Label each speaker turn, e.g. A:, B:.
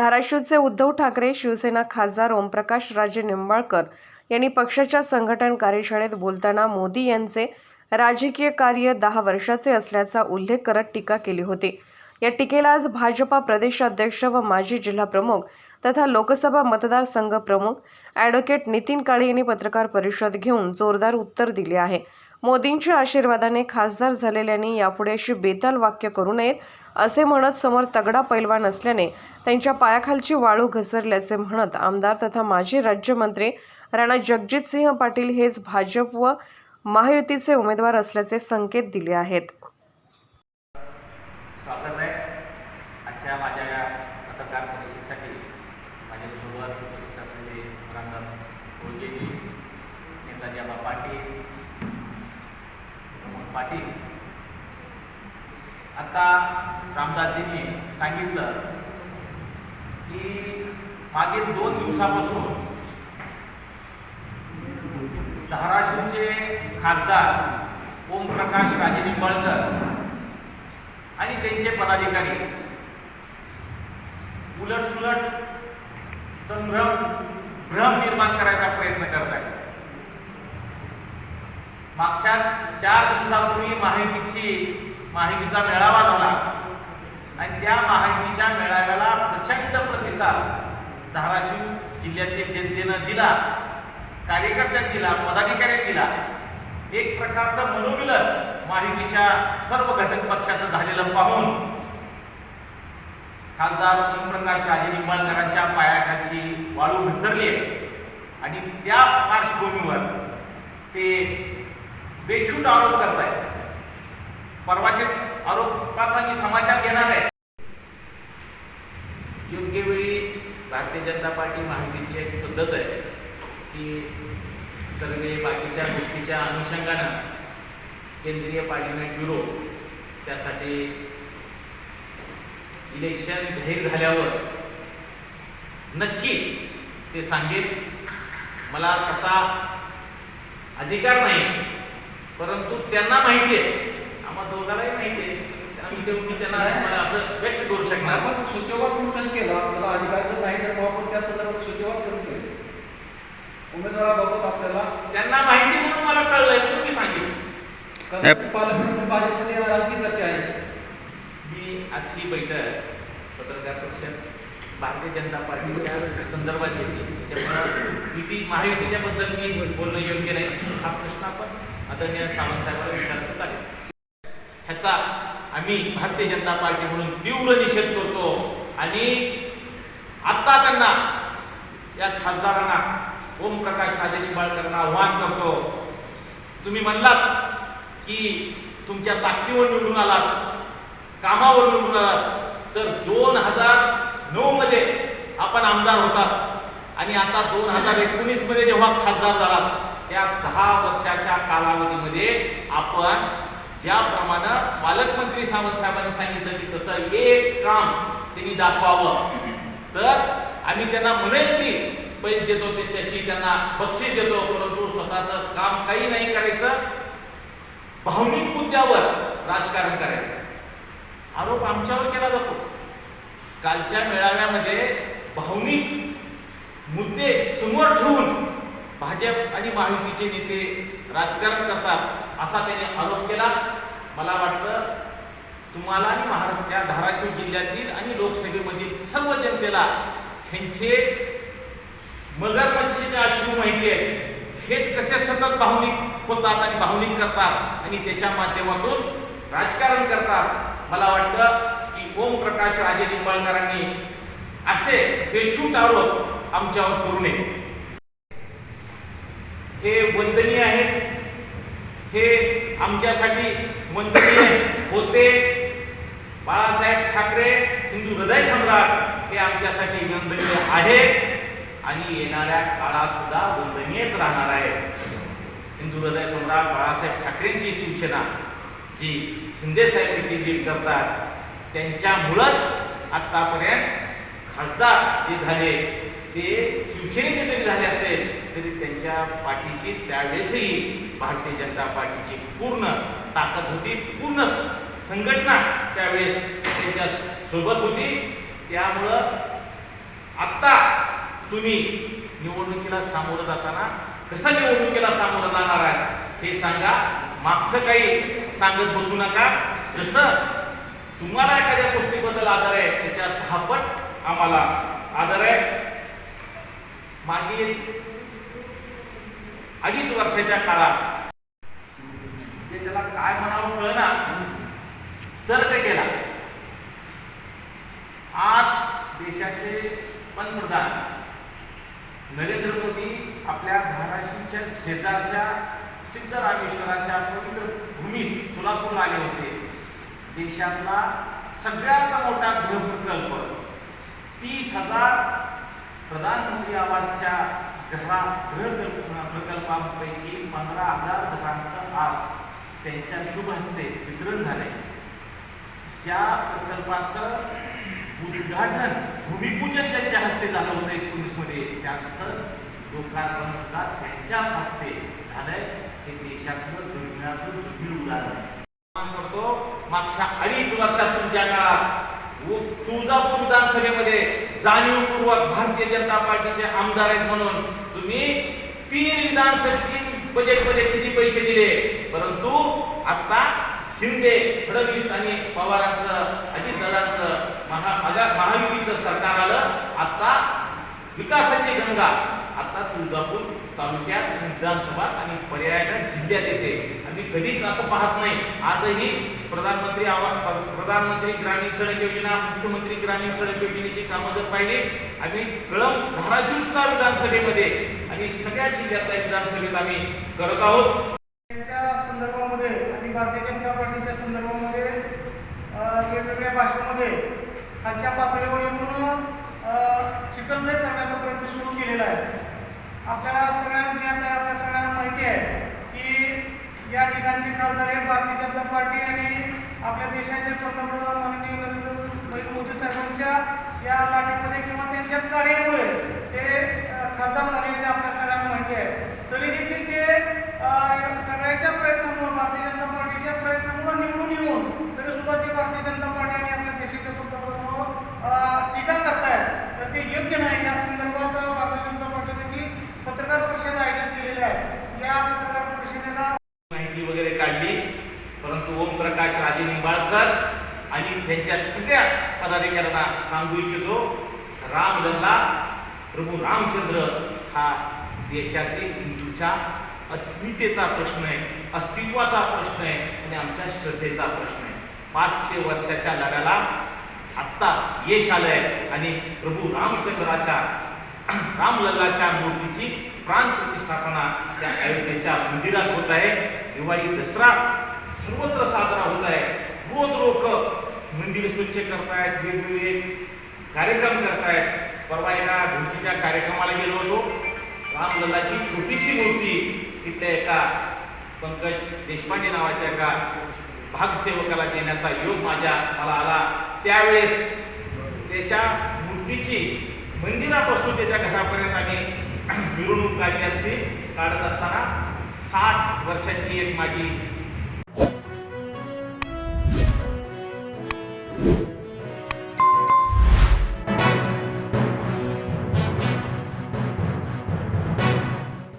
A: धाराशिवचे उद्धव ठाकरे शिवसेना खासदार ओमप्रकाश राजे निंबाळकर यांनी पक्षाच्या संघटन कार्यशाळेत बोलताना मोदी यांचे राजकीय कार्य दहा वर्षाचे असल्याचा उल्लेख करत टीका केली होती. या टीकेला आज भाजपा प्रदेशाध्यक्ष व माजी जिल्हाप्रमुख तथा लोकसभा मतदारसंघ प्रमुख ॲडव्होकेट नितीन काळे यांनी पत्रकार परिषद घेऊन जोरदार उत्तर दिले आहे. मोदींच्या आशीर्वादाने खासदार झालेल्यांनी यापुढे अशी बेताल वाक्य करू नयेत असे म्हणत समोर तगडा पैलवान असल्याने त्यांच्या पायाखालची वाळू घसरल्याचे म्हणत आमदार तथा माजी राज्यमंत्री राणा जगजितसिंह पाटील हेच भाजप व महायुतीचे उमेदवार असल्याचे संकेत दिले आहेत.
B: स्वागत आहे. आजच्या माझ्या या पत्रकार परिषदेसाठी माझ्यासोबत उपस्थित असलेले रामदास कोळगेजी नेताजी आबा पाटील प्रमोद पाटील. आता रामदासजींनी सांगितलं की मागील दोन दिवसापासून धाराशिवचे खासदार ओमप्रकाश राजे निंबाळकर आणि त्यांचे पदाधिकारी उलटसुलट संभ्रम भ्रम निर्माण करायचा प्रयत्न करत आहेत. मागच्या चार दिवसापूर्वी माहितीची माहितीचा मेळावा झाला. आणि त्या माहितीच्या मेळाव्याला प्रचंड प्रतिसाद धाराशिव जिल्ह्यातील जनतेनं दिला. कार्यकर्त्यांनी दिला पदाधिकाऱ्यांनी दिला. एक प्रकारचं मनोमिलन माहितीच्या सर्व घटक पक्षाचं झालेलं पाहून खासदार ओमप्रकाश राजे निंबाळकरांच्या पायाखाची वाळू घसरली. आहे आणि त्या पार्श्वभूमीवर ते बेछूट आरोप करतायत. परवाचे आरोपाचा मी समाचार घेणार आहे. योग्य वेळी भारतीय जनता पार्टी माहितीची एक पद्धत आहे की सर्व बाकीच्या गोष्टीच्या अनुषंगानं केंद्रीय पार्लिमेंट ब्युरो त्यासाठी इलेक्शन जाहीर झाल्यावर नक्की ते सांगेल. मला तसा अधिकार नाही परंतु त्यांना माहिती आहे. आम्हा दोघांनाही माहिती आहे. आम्ही ते मी त्यांना मला असं व्यक्त करू शकणार
C: आपण सूचीवाद म्हणून कसं केलं आपल्याला अधिकार जर नाही तर आपण त्या संदर्भात सूचीवाद कसं केलं? उमेदवाराबाबत आपल्याला
B: त्यांना माहिती म्हणून मला कळलंय म्हणून मी सांगेन
C: कदाचित पालकमंत्री भाजपमध्ये राजकीय चर्चा आहे.
B: मी आज ही बैठक पत्रकार परिषद भारतीय जनता पार्टीच्या संदर्भात घेतली. त्यामुळं युती महायुतीच्या बद्दल मी बोलणं योग्य नाही. हा प्रश्न आपण आदरणीय सावंत साहेबांना विचारलं याचा आम्ही भारतीय जनता पार्टी म्हणून तीव्र निषेध करतो. आणि आत्ता त्यांना या खासदारांना ओमप्रकाश राजे निंबाळकरांना आव्हान करतो. तुम्ही म्हणलात की तुमच्या ताकदीवर निवडून आलात कामावर निवडून आलात तर दोन हजार नऊमध्ये आपण आमदार होतात. आणि आता दोन हजार एकोणीसमध्ये जेव्हा खासदार झालात त्या दहा वर्षाच्या कालावधीमध्ये आपण ज्याप्रमाणे पालकमंत्री सावंत साहेबांनी सांगितलं की तसं एक काम त्यांनी दाखवावं. तर आम्ही त्यांना म्हणेल की पैसे देतो त्याच्याशी त्यांना बक्षीस देतो परंतु स्वतःचं काम काही नाही करायचं. भावनिक मुद्द्यावर राजकारण करायचं. आरोप आमच्यावर केला जातो. कालच्या मेळाव्यामध्ये भावनिक मुद्दे समोर ठेवून भाजप आणि महायुतीचे नेते राजकारण करतात. असा त्याने आरोप केला. मला वाटतं तुम्हाला आणि महाराष्ट्र या धाराशिव जिल्ह्यातील आणि लोकसभेमधील सर्व जनतेला ह्यांचे मगरमच्छीचे अश्रू माहिती आहे हेच कसे सतत भावनिक होतात आणि भावनिक करतात आणि त्याच्या माध्यमातून राजकारण करतात. मला वाटतं की ओम प्रकाश राजे निंबाळकरांनी असे बेछूट आरोप आमच्यावर करू नये. हे वंदनीय आहेत. हे आमच्यासाठी वंदनीय होते. बाळासाहेब ठाकरे हिंदू हृदय सम्राट हे आमच्यासाठी वंदनीय आहेत आणि येणाऱ्या काळात सुद्धा वंदनीयच राहणार आहे. हिंदू हृदय सम्राट बाळासाहेब ठाकरेंची शिवसेना जी शिंदे लीड करतात त्यांच्यामुळंच आत्तापर्यंत खासदार जे झाले ते शिवसेनेचे तरी झाले असेल तरी त्यांच्या पाठीशी त्यावेळेसही भारतीय जनता पार्टीची पूर्ण ताकद होती पूर्ण संघटना त्यावेळेस त्यांच्यासोबत होती. त्यामुळं आत्ता तुम्ही निवडणुकीला सामोरं जाताना कसं निवडणुकीला सामोरं जाणार आहे हे सांगा. मागचं काही सांगत बसू नका. जसं तुम्हाला एखाद्या गोष्टीबद्दल आदर आहे त्याच्यात दहापट आम्हाला आदर आहे. मागील अडीच वर्षाच्या काळात. म्हणजे त्याला काय म्हणावं कळना. तर्क केला. आज देशाचे पंतप्रधान नरेंद्र मोदी आपल्या धाराशिवच्या शेजारच्या सिद्धरामेश्वराच्या पवित्र भूमीत सोलापूरला आले होते. देशातला सगळ्यात मोठा गृहप्रकल्प तीस हजार प्रधानमंत्री आवासच्या घरा गृहकल्पना प्रकल्पांपैकी पंधरा हजार घरांचं आज त्यांच्या शुभ हस्ते वितरण झालंय. ज्या प्रकल्पाचं उद्घाटन भूमिपूजन त्यांच्या हस्ते झालं होतं एकोणीसमध्ये त्यांचंच लोकार्पण सुद्धा त्यांच्याच हस्ते झालंय. हे देशातलं दुर्मिळातलं दुर्मिळ उदाहरण काम करतो मागच्या अडीच वर्षात तुमच्या काळात तुळजापूर विधानसभेमध्ये जाणीवपूर्वक भारतीय जनता पार्टीचे आमदार आहेत म्हणून तुम्ही तीन विधानसभेतील बजेटमध्ये किती पैसे दिले? परंतु आता शिंदे फडणवीस आणि पवारांचं अजितदादांचं महा महायुतीचं सरकार आलं आता विकासाची गंगा. आता तुळजापूर तालुक्यात आणि विधानसभात आणि पर्यायानं जिल्ह्यात येते. आम्ही कधीच असं पाहत नाही. आजही प्रधानमंत्री आवास प्रधानमंत्री ग्रामीण सडक योजना मुख्यमंत्री ग्रामीण सडक योजनेची कामं जर पाहिली आम्ही कळम धाराशिव सुद्धा विधानसभेमध्ये आणि सगळ्या जिल्ह्यातल्या विधानसभेत आम्ही करत आहोत.
D: त्यांच्या संदर्भामध्ये आणि भारतीय जनता पार्टीच्या संदर्भामध्ये वेगवेगळ्या भाषेमध्ये खालच्या पातळीवर येऊन अ, करण्याचा प्रयत्न सुरू केलेला आहे. आपल्याला सगळ्यांना ज्ञात आहे आपल्या सगळ्यांना माहिती आहे की या ठिकाणचे खासदार हे भारतीय जनता पार्टी आणि आपल्या देशाचे पंतप्रधान माननीय नरेंद्र मोदी साहेबांच्या या लाटेमध्ये किंवा त्यांच्या कार्यामुळे ते खासदार झालेले आपल्या सगळ्यांना माहिती आहे. तरी देखील ते सगळ्यांच्या सगळ्याच्या प्रयत्नामुळे भारतीय जनता पार्टीच्या प्रयत्नामुळे निवडून येऊन तरी सुद्धा ते भारतीय जनता पार्टी आणि आपल्या देशाच्या पंतप्रधानावर टीका करतायत. तर ते योग्य नाही. या संदर्भात भारतीय जनता पार्टीने जी पत्रकार परिषद आयोजित केलेली आहे या पत्रकार परिषदेला
B: माहिती वगैरे काढली. परंतु ओमप्रकाश राजे निंबाळकर आणि त्यांच्या सगळ्या पदाधिकाऱ्यांना सांगू इच्छितो राम लल्ला प्रभू रामचंद्र हा देशातील हिंदूच्या अस्मितेचा प्रश्न आहे अस्तित्वाचा प्रश्न आहे आणि आमच्या श्रद्धेचा प्रश्न आहे. पाचशे वर्षाच्या लढ्याला आत्ता यश आलंय आणि प्रभू रामचंद्राच्या रामलल्लाच्या मूर्तीची प्राण प्रतिष्ठापना त्या अयोध्येच्या मंदिरात होत आहे. दिवाळी दसरा सर्वत्र साजरा होत आहे. रोज लोक मंदिर स्वच्छ करतायत वेगवेगळे कार्यक्रम करतायत. परवा एका मूर्तीच्या कार्यक्रमाला गेलो होतो. रामलल्लाची छोटीशी मूर्ती तिथल्या एका पंकज देशपांडे नावाच्या एका भागसेवकाला देण्याचा योग माझ्या मला आला. त्यावेळेस त्याच्या मूर्तीची मंदिरापासून त्याच्या घरापर्यंत आम्ही मिरवणूक काढली असती. काढत असताना साठ वर्षाची एक माझी